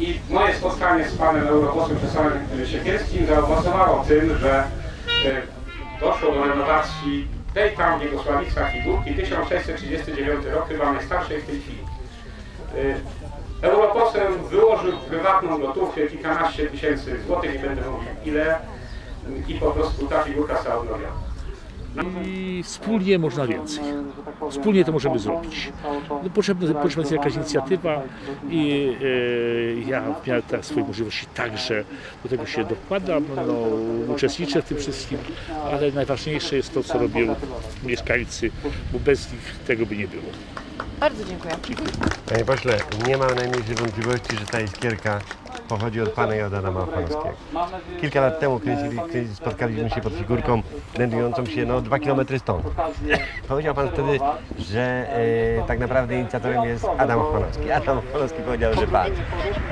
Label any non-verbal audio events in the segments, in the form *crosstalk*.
I moje spotkanie z panem europosłem Czesławem Siekierskim zaowocowało tym, że e, doszło do renowacji tej tam w Niegosławicach figurki 1639 rok, chyba najstarszej w tej chwili. E, Europoseł wyłożył prywatną gotówkę kilkanaście tysięcy złotych, nie będę mówił ile, i po prostu ta figurka została odnowiona. I wspólnie można więcej. Wspólnie to możemy zrobić. No, potrzebna, potrzebna jest jakaś inicjatywa i e, ja w miarę tak swojej możliwości także do tego się dokładam, no, uczestniczę w tym wszystkim, ale najważniejsze jest to, co robią mieszkańcy, bo bez nich tego by nie było. Bardzo dziękuję. Panie pośle, nie mam najmniejszej wątpliwości, że ta iskierka pochodzi od Pana i od Adama Ochanowskiego. Kilka lat temu kręcili, kręcili, spotkaliśmy się pod figurką znajdującą się no, dwa kilometry stąd. *laughs* Powiedział Pan wtedy, że e, tak naprawdę inicjatorem jest Adam Ochanowski. Adam Ochanowski powiedział, że Pan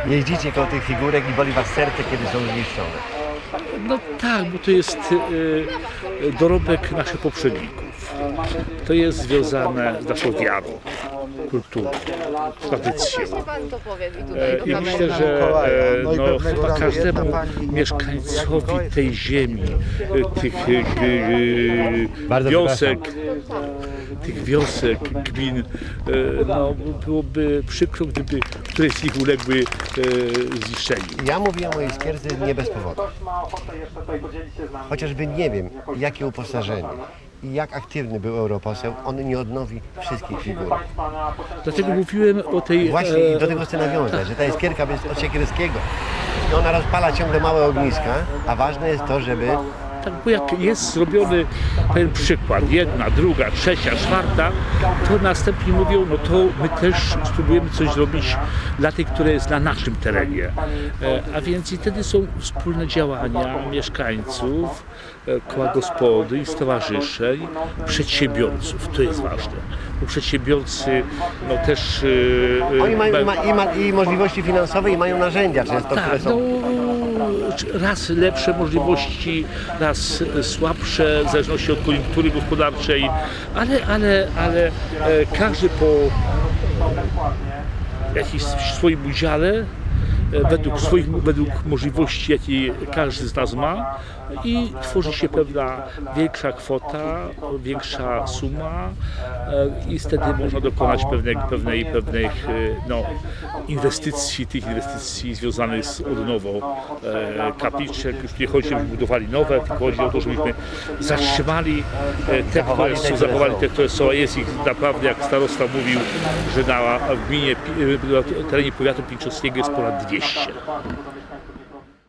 jeździcie koło tych figurek i boli Was serce, kiedy są zniszczone. No tak, bo to jest e, dorobek naszych poprzedników. To jest związane z naszą wiarą, kulturą, tradycją. Pan to powie mi E, tutaj do I kamery. myślę, że e, No no, chyba razu każdemu mieszkańcowi tej ziemi, e, tych e, e, Bardzo wiosek, tych wiosek, gmin, e, no, byłoby przykro, gdyby któreś z nich uległy e, zniszczeniu. Ja mówiłem o iskierce nie bez powodu. Chociażby nie wiem, jakie uposażenie i jak aktywny był europoseł, on nie odnowi wszystkich figur. Dlatego mówiłem o tej... Właśnie e, i do tego chcę nawiązać, że ta iskierka jest od Siekierskiego. I ona rozpala ciągle małe ogniska, a ważne jest to, żeby Tak, bo jak jest zrobiony pewien przykład, jedna, druga, trzecia, czwarta, to następnie mówią, no to my też spróbujemy coś zrobić dla tej, która jest na naszym terenie. E, A więc i wtedy są wspólne działania mieszkańców, e, koła gospody i stowarzyszeń, przedsiębiorców. To jest ważne. Bo przedsiębiorcy no też... e, oni mają i, ma- i, ma, i możliwości finansowe i mają narzędzia często, które tak, są... no, raz lepsze możliwości, raz słabsze, w zależności od koniunktury gospodarczej, ale, ale, ale e, każdy po jakimś swoim udziale, według swoich według możliwości, jakie każdy z nas ma i tworzy się pewna większa kwota, większa suma e, i wtedy można dokonać pewnej, pewnej, pewnych e, no, inwestycji, tych inwestycji związanych z odnową e, kapliczek. Już nie chodzi, żebyśmy budowali nowe, tylko chodzi o to, żebyśmy zatrzymali e, te, które są, zachowali te, które są. Jest ich naprawdę, jak starosta mówił, że na w gminie, e, na terenie powiatu pińczowskiego jest ponad 200. 他